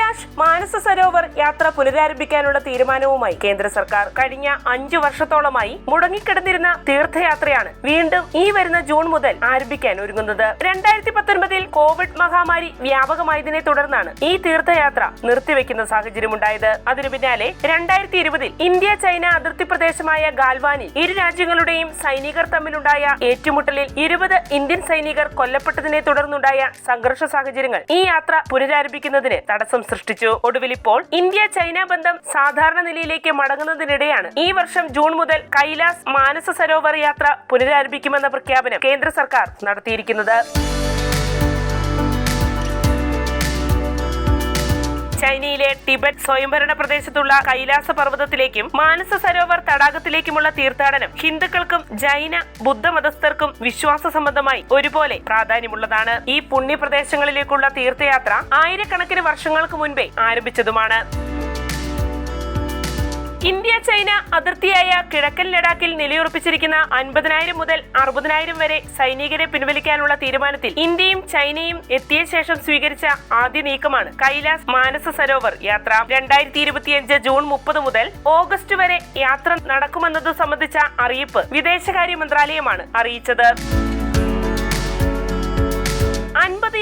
കൈലാഷ് മാനസ സരോവർ യാത്ര പുനരാരംഭിക്കാനുള്ള തീരുമാനവുമായി കേന്ദ്ര സർക്കാർ കഴിഞ്ഞ അഞ്ചു വർഷത്തോളമായി മുടങ്ങിക്കിടന്നിരുന്ന തീർത്ഥയാത്രയാണ് വീണ്ടും ഈ വരുന്ന ജൂൺ മുതൽ ആരംഭിക്കാൻ ഒരുങ്ങുന്നത്. രണ്ടായിരത്തി പത്തൊൻപതിൽ കോവിഡ് മഹാമാരി വ്യാപകമായതിനെ തുടർന്നാണ് ഈ തീർത്ഥയാത്ര നിർത്തിവെക്കുന്ന സാഹചര്യമുണ്ടായത്. അതിനു പിന്നാലെ രണ്ടായിരത്തി ഇരുപതിൽ ഇന്ത്യ ചൈന അതിർത്തി പ്രദേശമായ ഗാൽവാനിൽ ഇരു രാജ്യങ്ങളുടെയും സൈനികർ തമ്മിലുണ്ടായ ഏറ്റുമുട്ടലിൽ ഇരുപത് ഇന്ത്യൻ സൈനികർ കൊല്ലപ്പെട്ടതിനെ തുടർന്നുണ്ടായ സംഘർഷ സാഹചര്യങ്ങൾ ഈ യാത്ര പുനരാരംഭിക്കുന്നതിന് തടസ്സം സൃഷ്ടിച്ചു. ഒടുവിൽ ഇപ്പോൾ ഇന്ത്യ ചൈന ബന്ധം സാധാരണ നിലയിലേക്ക് മടങ്ങുന്നതിനിടെയാണ് ഈ വർഷം ജൂൺ മുതൽ കൈലാസ് മാനസ സരോവർ യാത്ര പുനരാരംഭിക്കുമെന്ന പ്രഖ്യാപനം കേന്ദ്ര സർക്കാർ നടത്തിയിരിക്കുന്നത്. ചൈനയിലെ ടിബറ്റ് സ്വയംഭരണ പ്രദേശത്തുള്ള കൈലാസ പർവതത്തിലേക്കും മാനസ സരോവർ തടാകത്തിലേക്കുമുള്ള തീർത്ഥാടനം ഹിന്ദുക്കൾക്കും ജൈന ബുദ്ധമതസ്ഥർക്കും വിശ്വാസ സംബന്ധമായി ഒരുപോലെ പ്രാധാന്യമുള്ളതാണ്. ഈ പുണ്യപ്രദേശങ്ങളിലേക്കുള്ള തീർത്ഥയാത്ര ആയിരക്കണക്കിന് വർഷങ്ങൾക്ക് മുൻപേ ആരംഭിച്ചതുമാണ്. ഇന്ത്യ ചൈന അതിർത്തിയായ കിഴക്കൻ ലഡാക്കിൽ നിലയുറപ്പിച്ചിരിക്കുന്ന അൻപതിനായിരം മുതൽ അറുപതിനായിരം വരെ സൈനികരെ പിൻവലിക്കാനുള്ള തീരുമാനത്തിൽ ഇന്ത്യയും ചൈനയും എത്തിയ ശേഷം സ്വീകരിച്ച ആദ്യ നീക്കമാണ് കൈലാസ് മാനസ സരോവർ യാത്ര. രണ്ടായിരത്തി ഇരുപത്തിയഞ്ച് ജൂൺ മുപ്പത് മുതൽ ഓഗസ്റ്റ് വരെ യാത്ര നടക്കുമെന്നത് സംബന്ധിച്ച അറിയിപ്പ് വിദേശകാര്യ മന്ത്രാലയമാണ് അറിയിച്ചത്.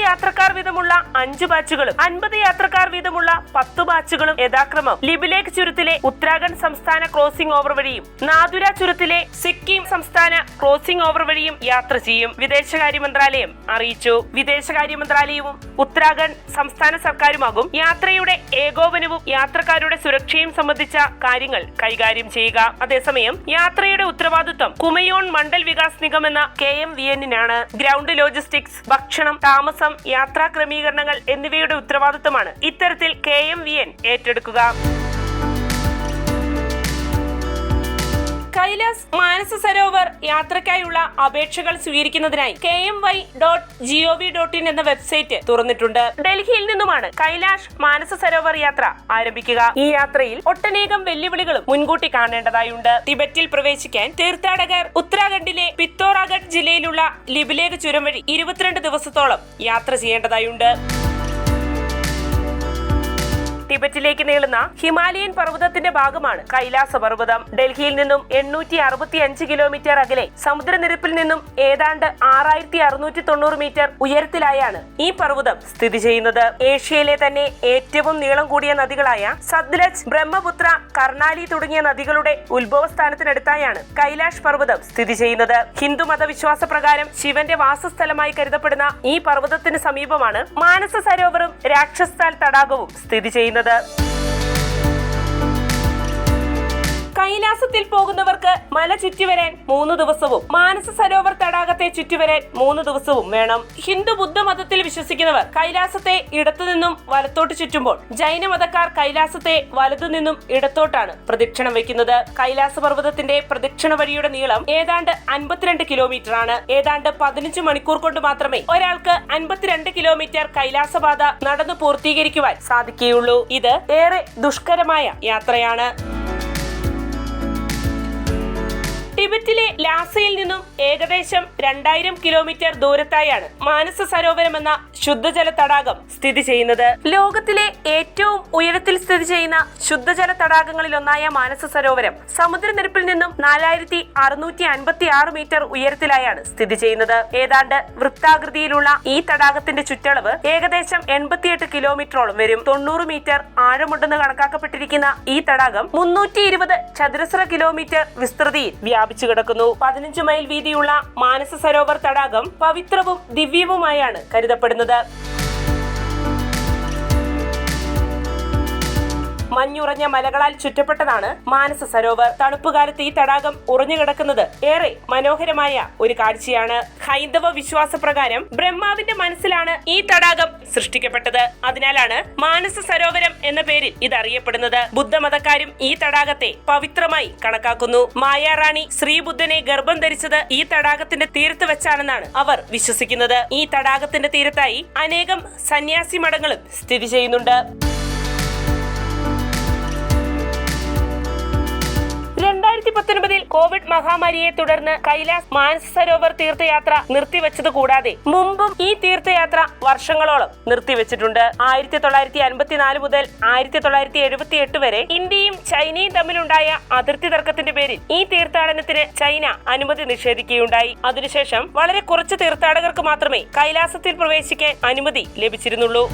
യാത്രക്കാർ വീതമുള്ള അഞ്ചു ബാച്ചുകളും അൻപത് യാത്രക്കാർ വീതമുള്ള പത്തു ബാച്ചുകളും യഥാക്രമം ലിബിലേക്ക് ചുരത്തിലെ ഉത്തരാഖണ്ഡ് സംസ്ഥാന ക്രോസിംഗ് ഓവർ വഴിയും നാദുര ചുരത്തിലെ സിക്കിം സംസ്ഥാന ക്രോസിംഗ് ഓവർ വഴിയും യാത്ര ചെയ്യും. വിദേശകാര്യ മന്ത്രാലയം അറിയിച്ചു. വിദേശകാര്യ മന്ത്രാലയവും ഉത്തരാഖണ്ഡ് സംസ്ഥാന സർക്കാരുമാകും യാത്രയുടെ ഏകോപനവും യാത്രക്കാരുടെ സുരക്ഷയും സംബന്ധിച്ച കാര്യങ്ങൾ കൈകാര്യം ചെയ്യുക. അതേസമയം യാത്രയുടെ ഉത്തരവാദിത്വം കുമയോൺ മണ്ഡൽ വികാസ് നിഗം എന്ന കെ എം വി എന്നിനാണ്. ഗ്രൗണ്ട് ലോജിസ്റ്റിക്സ് ഭക്ഷണം താമസം യാത്രാ ക്രമീകരണങ്ങൾ എന്നിവയുടെ ഉത്തരവാദിത്തമാണ് ഇത്തരത്തിൽ കെ എം വി എൻ ഏറ്റെടുക്കുക. കൈലാസ് മാനസ സരോവർ യാത്രയ്ക്കായുള്ള അപേക്ഷകൾ സ്വീകരിക്കുന്നതിനായി K M Y dot gov dot in എന്ന വെബ്സൈറ്റ് തുറന്നിട്ടുണ്ട്. ഡൽഹിയിൽ നിന്നുമാണ് കൈലാഷ് മാനസ സരോവർ യാത്ര ആരംഭിക്കുക. ഈ യാത്രയിൽ ഒട്ടനേകം വെല്ലുവിളികളും മുൻകൂട്ടി കാണേണ്ടതായുണ്ട്. ടിബറ്റിൽ പ്രവേശിക്കാൻ തീർത്ഥാടകർ ഉത്തരാഖണ്ഡിലെ പിത്തോറാഗഡ് ജില്ലയിലുള്ള ലിബിലേഖ ചുരം വഴി ഇരുപത്തിരണ്ട് ദിവസത്തോളം യാത്ര ചെയ്യേണ്ടതായുണ്ട്. ടിബറ്റിലേക്ക് നീളുന്ന ഹിമാലയൻ പർവതത്തിന്റെ ഭാഗമാണ് കൈലാസ പർവതം. ഡൽഹിയിൽ നിന്നും എണ്ണൂറ്റി അറുപത്തി അഞ്ച് കിലോമീറ്റർ അകലെ സമുദ്രനിരപ്പിൽ നിന്നും ഏതാണ്ട് ആറായിരത്തി അറുന്നൂറ്റി തൊണ്ണൂറ് മീറ്റർ ഉയരത്തിലായാണ് ഈ പർവതം സ്ഥിതി ചെയ്യുന്നത്. ഏഷ്യയിലെ തന്നെ ഏറ്റവും നീളം കൂടിയ നദികളായ സത്ലജ് ബ്രഹ്മപുത്ര കർണാലി തുടങ്ങിയ നദികളുടെ ഉത്ഭവസ്ഥാനത്തിനടുത്തായാണ് കൈലാഷ് പർവതം സ്ഥിതി ചെയ്യുന്നത്. ഹിന്ദു മതവിശ്വാസ പ്രകാരം ശിവന്റെ വാസസ്ഥലമായി കരുതപ്പെടുന്ന ഈ പർവതത്തിന് സമീപമാണ് മാനസ സരോവറും രാക്ഷസ്ഥാൽ തടാകവും സ്ഥിതി ചെയ്യുന്നത്. that. കൈലാസത്തിൽ പോകുന്നവർക്ക് മല ചുറ്റിവരാൻ മൂന്ന് ദിവസവും മാനസ സരോവർ തടാകത്തെ ചുറ്റിവരാൻ മൂന്ന് ദിവസവും വേണം. ഹിന്ദു ബുദ്ധ മതത്തിൽ വിശ്വസിക്കുന്നവർ കൈലാസത്തെ ഇടത്തുനിന്നും വലത്തോട്ട് ചുറ്റുമ്പോൾ ജൈന മതക്കാർ കൈലാസത്തെ വലതുനിന്നും ഇടത്തോട്ടാണ് പ്രദക്ഷിണം വയ്ക്കുന്നത്. കൈലാസ പർവതത്തിന്റെ പ്രദക്ഷിണ വഴിയുടെ നീളം ഏതാണ്ട് അൻപത്തിരണ്ട് കിലോമീറ്റർ ആണ് ഏതാണ്ട് പതിനഞ്ച് മണിക്കൂർ കൊണ്ട് മാത്രമേ ഒരാൾക്ക് അൻപത്തിരണ്ട് കിലോമീറ്റർ കൈലാസപാത നടന്നു പൂർത്തീകരിക്കുവാൻ സാധിക്കുകയുള്ളൂ. ഇത് ഏറെ ദുഷ്കരമായ യാത്രയാണ്. ടിബറ്റിലെ ലാസയിൽ നിന്നും ഏകദേശം രണ്ടായിരം കിലോമീറ്റർ ദൂരത്തായാണ് മാനസ സരോവരം എന്ന ശുദ്ധജല തടാകം സ്ഥിതി ചെയ്യുന്നത്. ലോകത്തിലെ ഏറ്റവും ഉയരത്തിൽ സ്ഥിതി ചെയ്യുന്ന ശുദ്ധജല തടാകങ്ങളിൽ ഒന്നായ മാനസ സരോവരം സമുദ്രനിരപ്പിൽ നിന്നും നാലായിരത്തി അറുന്നൂറ്റി അൻപത്തി ആറ് മീറ്റർ ഉയരത്തിലായാണ് സ്ഥിതി ചെയ്യുന്നത്. ഏതാണ്ട് വൃത്താകൃതിയിലുള്ള ഈ തടാകത്തിന്റെ ചുറ്റളവ് ഏകദേശം എൺപത്തിയെട്ട് കിലോമീറ്ററോളം വരും. തൊണ്ണൂറ് മീറ്റർ ആഴമുണ്ടെന്ന് കണക്കാക്കപ്പെട്ടിരിക്കുന്ന ഈ തടാകം മുന്നൂറ്റി ഇരുപത് ചതുരശ്ര കിലോമീറ്റർ വിസ്തൃതിയിൽ വ്യാപിച്ചു കിടക്കുന്നു. പതിനഞ്ച് മൈൽ വീതിയുള്ള മാനസ സരോവർ തടാകം പവിത്രവും ദിവ്യവുമായാണ് കരുതപ്പെടുന്നത്. മഞ്ഞുറഞ്ഞ മലകളാൽ ചുറ്റപ്പെട്ടതാണ് മാനസ സരോവർ. തണുപ്പുകാലത്ത് ഈ തടാകം ഉറഞ്ഞുകിടക്കുന്നത് ഏറെ മനോഹരമായ ഒരു കാഴ്ചയാണ്. ഹൈന്ദവ വിശ്വാസപ്രകാരം ബ്രഹ്മാവിന്റെ മനസ്സിലാണ് ഈ തടാകം സൃഷ്ടിക്കപ്പെട്ടത്. അതിനാലാണ് മാനസ സരോവരം എന്ന പേരിൽ ഇത് അറിയപ്പെടുന്നത് ബുദ്ധമതക്കാരും ഈ തടാകത്തെ പവിത്രമായി കണക്കാക്കുന്നു. മായാറാണി ശ്രീബുദ്ധനെ ഗർഭം ധരിച്ചത് ഈ തടാകത്തിന്റെ തീരത്ത് വെച്ചാണെന്നാണ് അവർ വിശ്വസിക്കുന്നത്. ഈ തടാകത്തിന്റെ തീരത്തായി അനേകം സന്യാസി മഠങ്ങളും സ്ഥിതി ചെയ്യുന്നുണ്ട്. രണ്ടായിരത്തി പത്തൊൻപതിൽ കോവിഡ് മഹാമാരിയെ തുടർന്ന് കൈലാസ് മാനസരോവർ തീർത്ഥയാത്ര നിർത്തിവെച്ചത് കൂടാതെ മുമ്പും ഈ തീർത്ഥയാത്ര വർഷങ്ങളോളം നിർത്തിവെച്ചിട്ടുണ്ട്. ആയിരത്തി തൊള്ളായിരത്തി അൻപത്തിനാല് മുതൽ ആയിരത്തി തൊള്ളായിരത്തി എഴുപത്തി എട്ട് വരെ ഇന്ത്യയും ചൈനയും തമ്മിലുണ്ടായ അതിർത്തി തർക്കത്തിന്റെ പേരിൽ ഈ തീർത്ഥാടനത്തിന് ചൈന അനുമതി നിഷേധിക്കുകയുണ്ടായി. അതിനുശേഷം വളരെ കുറച്ച് തീർത്ഥാടകർക്ക് മാത്രമേ കൈലാസത്തിൽ പ്രവേശിക്കാൻ അനുമതി ലഭിച്ചിരുന്നുള്ളൂ.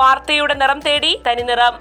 വാർത്തയുടെ നിറം തേടി തനി നിറം.